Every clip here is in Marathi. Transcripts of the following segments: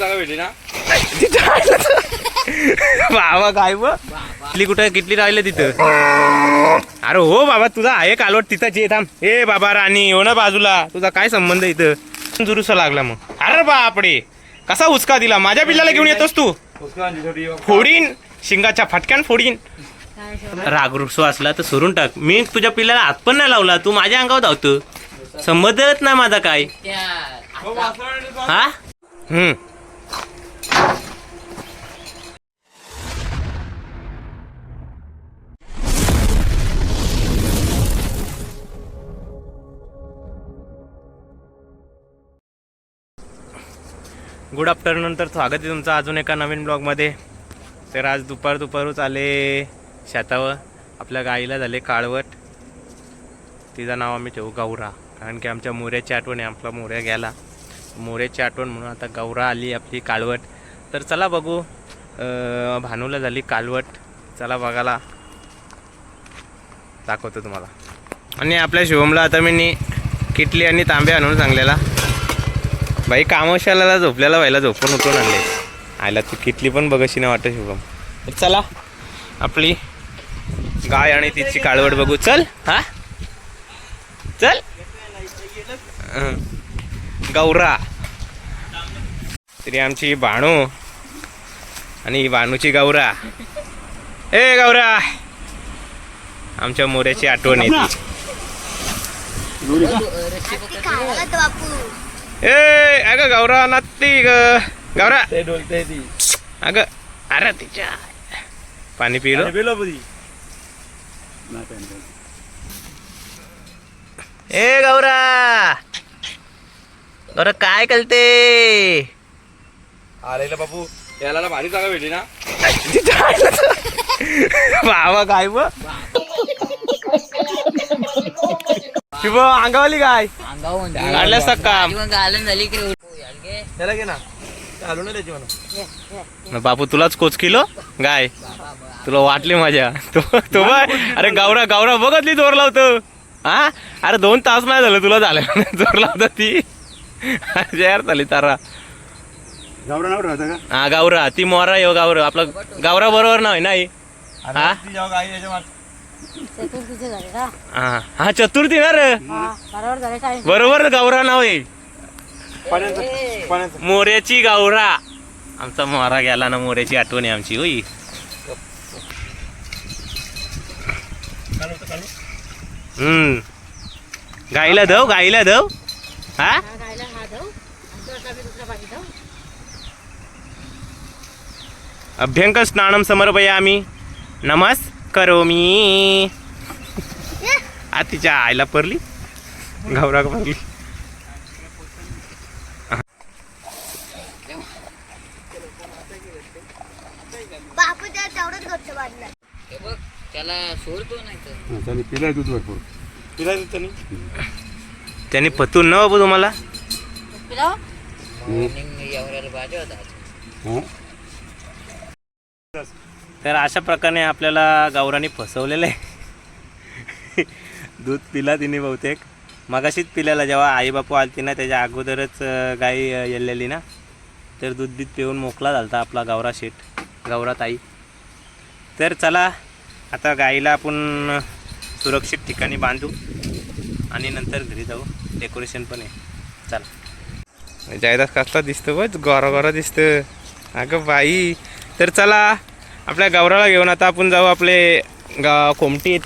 जागा भेटली ना? बाबा काय ब? किटली कुठं किटली राहिले तिथं. अरे हो बाबा तुझा आहे कालवट तिथंच ये थांब. ए बाबा राणी हो ना बाजूला. तुझा काय संबंध इथं? जुरुसा लागला मग. अरे बापडे कसा उचका दिला? माझ्या पिल्लाला घेऊन येतोस तू? फोडीन. शिंगाच्या फटक्यान फोडीन. राग रुसवा असला तर सोडून टाक. मी तुझ्या पिल्लाला हात पण नाही लावला. तू माझ्या अंगावर धावतो. संबंधच नाही माझा काय. हा? हम्म. गुड आफ्टरनून तर स्वागत आहे तुमचं अजून एका नवीन ब्लॉगमध्ये तर आज दुपार दुपारूच आले शेतावर. आपल्या गाईला झाले काळवट. तिचं नाव आम्ही ठेवू गौरा. कारण की आमच्या मोऱ्याची आठवण आहे आपला मोऱ्या गेला मोऱ्याची आठवण म्हणून आता गौरा आली आपली काळवट. तर चला बघू भानूला झाली कालवट चला बघायला. दाखवतो तुम्हाला. आणि आपल्या शिवमला आता मी नी किटली आणि तांबे आणून सांगलेला. बाई कामशाला झोपल्याला व्हायला झोपून उठून आणले. आयला ती किटली पण बघशी नाही वाटत शुभम. तर चला. आपली गाय आणि तिची काळवड बघू. चल हा? चल. गौरा. तरी आमची बाणू आणि ही बाणूची गौरा. ए गौरा. आमच्या मोऱ्याची आठवण येते. ए अगं गौरा नत्ती ग गौरा ते डोलते ती अगं अरे तिच्या पाणी पिलो बेलो बरी ए गौरा गौरा काय कळते आलेला बाबू याला भारी जागा भेटली ना बाबा काय ब शिव अंगावली काय? काढल्यास का काम. घालून झाली की त्याला घे ना. चालू ना त्याची म्हणा मग बापू तुलाच कोच किलो गाय. तुला वाटली मजा तो तो अरे गौरा गौरा बघतली जोर लावतो. हा अरे दोन तास नाही झालं तुला झालं जोर लावता ती. यार झाली तारा. हा गावरा ती मोरा येऊ गावरा आपला गावरा बरोबर नाव आहे नाही हा? चतुर्थीचे झाले का? हा. हा चतुर्थी ना रे. हा बरोबर झाले टाइम बरोबर गावरा नाव आहे. पाण्याचं पाण्याचं मोऱ्याची गावरा आमचा मोरा गेला ना मोऱ्याची आठवण आहे आमची होई हम्म. गाईला दव गाईला दव. हा? गायला हा जाऊ आणि तो आता मी दुसरा पाणी जाऊ अभ्यंक स्नानम समर्पयामी. नमस्. करोमी. आ तिच्या आईला परली. हे नाही तर? त्याने पिलाय दूध भरपूर. पिलाय दूध त्यांनी. त्यांनी पतून न बाबू तुम्हाला? तर अशा प्रकारे आपल्याला गावराने फसवलेलं आहे. दूध पिला तिने बहुतेक. मगाशीच पिल्याला जेव्हा आईबापू आलती ना त्याच्या अगोदरच गाई येलेली ना तर दूध बीत पिऊन मोकला झालता आपला गावरा शेट गावरा ताई. तर चला आता गाईला आपण सुरक्षित ठिकाणी बांधू आणि नंतर घरी जाऊ. डेकोरेशन पण आहे. चला. जायदास कसला दिसतो बघ गोरा गोरा दिसतं. अगं बाई. तर चला आपल्या गावराला घेऊन आता आपण जाऊ आपले गा कोमटीत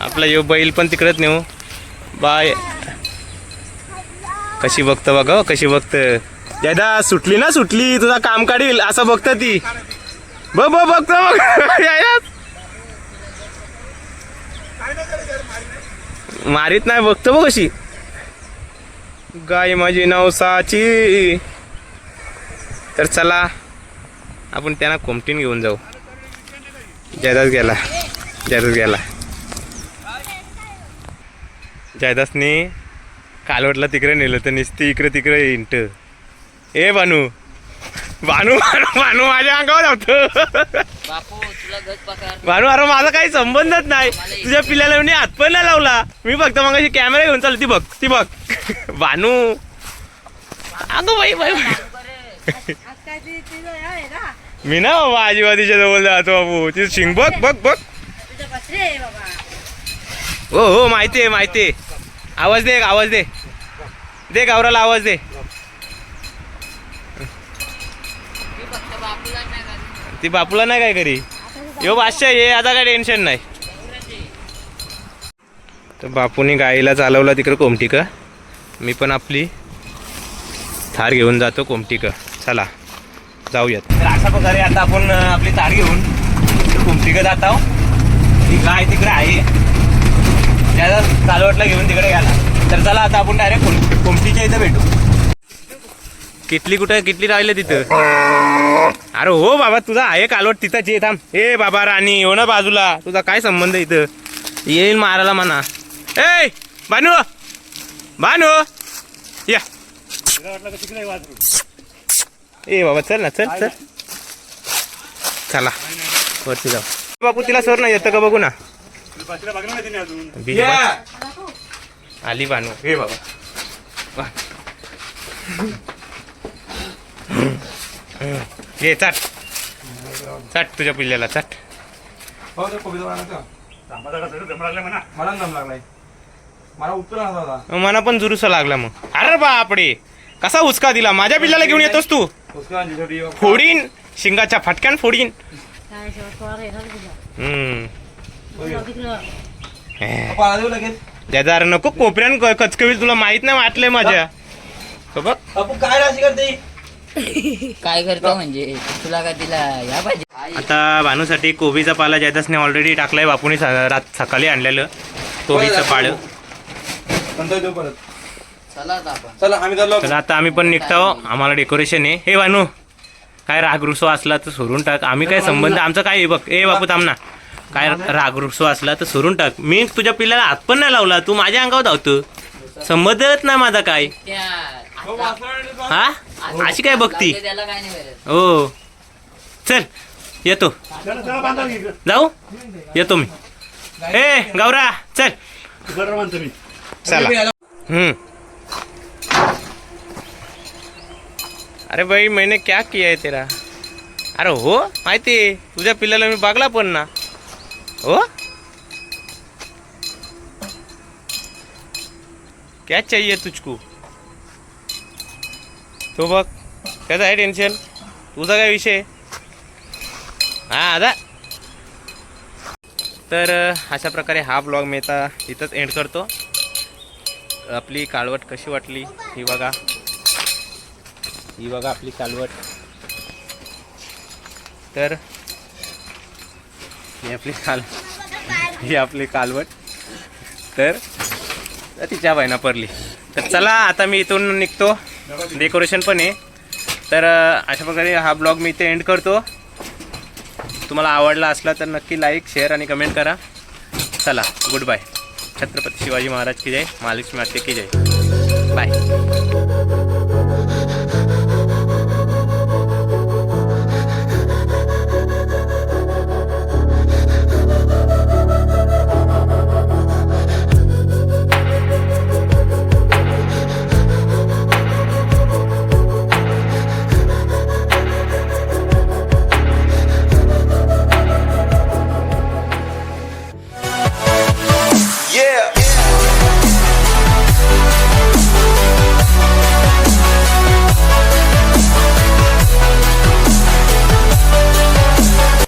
आपला यो बैल पण तिकडेच नेऊ. बाय. कशी बघतं बघ हो, कशी बघतं. दादा सुटली ना सुटली. तुझा काम काढील असं बघतं ती. बघ बघ बघतो बघ. मारीत नाही बघतो बघ कशी. गाय माझी नवसाची. तर चला. आपण त्यांना कोमटीन घेऊन जाऊ. जायदास गेला जायदास गेला जायदासने कालवटला तिकडे नेलं तर नुसती इकडे तिकडे इंट ए बानू बानू बानू बानू माझ्या अंगावर पकार बानू अरे माझा काही संबंधच नाही. तुझ्या पिल्ल्याला मी हात पण नाही लावला. मी फक्त मग कॅमेरा घेऊन चालली. ती बघ ती बघ. बानू अगं बाई बाई बाई. मी ना बाबा आजीबाजीच्या जवळ जातो बाबू. तिचं शिंग बघ बघ बघ. हो हो माहिती आहे माहिती आहे. आवाज दे आवाज दे. दे गावराला आवाज दे. ती बापूला नाही काय करी? यो बादशाह ये आता काय टेन्शन नाही. तर बापूने गाईला चालवला तिकडं कोमटिक. मी पण आपली थार घेऊन जातो कोमटिक. चला. जाऊयात. तर अशा प्रकारे आता आपण आपली तार घेऊन कोमटिक जात आहो ती गाय तिकडे आहे. त्याला चालवटला घेऊन तिकडे गेला. तर चला आता आपण डायरेक्ट कोम इथं भेटू. किटली कुठं किटली राहिले तिथं. अरे हो बाबा तुझा आहे कालवट तिथंच. ये थांब. ए बाबा राणी हो ना बाजूला. तुझा काय संबंध आहे इथं? येईल मारायला म्हणा. ए बानू बानू या. ए बाबा चल ना चल चल. चला वरती जाऊ. बापू तिला सर नाही येतं का बघू ना. बी- आली बानू. हे बाबा. वा. ये चाट. चाट तुझ्या पिल्ल्याला चाट. हो ते मला दम लागलाय. मला उत्तर आला होता. मना पण जुरुसा लागला मग. अरे बापडे कसा उचका दिला? माझ्या पिल्ल्याला घेऊन येतोस तू. फोडीन शिंगाच्या फटक्यान फोडीन. हे. अरे नको कोपऱ्यान क- कचकवील तुला माहीत नाही वाटलंय माझ्या. बघ. काय राशी करते? काय करतो म्हणजे? तुला काय तिला या पाहिजे आता भानूसाठी कोबीचा पाला जयदासने ऑलरेडी टाकलाय बापूने सकाळी आणलेलं. कोबीचं पाळं परत. चला आता आपण. चला आम्ही आता पण निघतो. आम्हाला डेकोरेशन आहे. हे भानू काय राग रुसो असला तर सोडून टाक. आम्ही काय संबंध आमचं काय बघ. ए बापू थांब ना. काय राग रुसो असला तर सोडून टाक. मी तुझ्या पिल्ल्याला हात पण नाही लावला. तू माझ्या अंगावर धावतो. संबंधच नाही माझा काय? हो, हा? अशी काय बघती? लागले त्याला काय नाही करत हो. चल येतो. जाऊ? येतो मी. ए गौरा चल. चला. हम्म. अरे भाई मैंने क्या किया है तेरा? अरे हो माहिती आहे. तुझ्या पिल्लाला मी बघला पण ना. हो? क्या चाहिए तुझको? तो बघ त्याचं आहे टेन्शन तुझा काय विषय? हा आता तर अशा प्रकारे हा ब्लॉग मी आता इथंच एंड करतो. आपली काळवट कशी वाटली ही बघा. ही बघा आपली कालवट. तर ही आपली काल ही आपली कालवट. तर तिच्या बायना पडली तर चला आता मी इथून निघतो. डेकोरेशन पण आहे. तर अशा प्रकारे हा ब्लॉग मी इथे एंड करतो. तुम्हाला आवडला असला तर नक्की लाईक शेअर आणि कमेंट करा. चला गुड बाय छत्रपती शिवाजी महाराज की जय. महालक्ष्मी माते की जय. बाय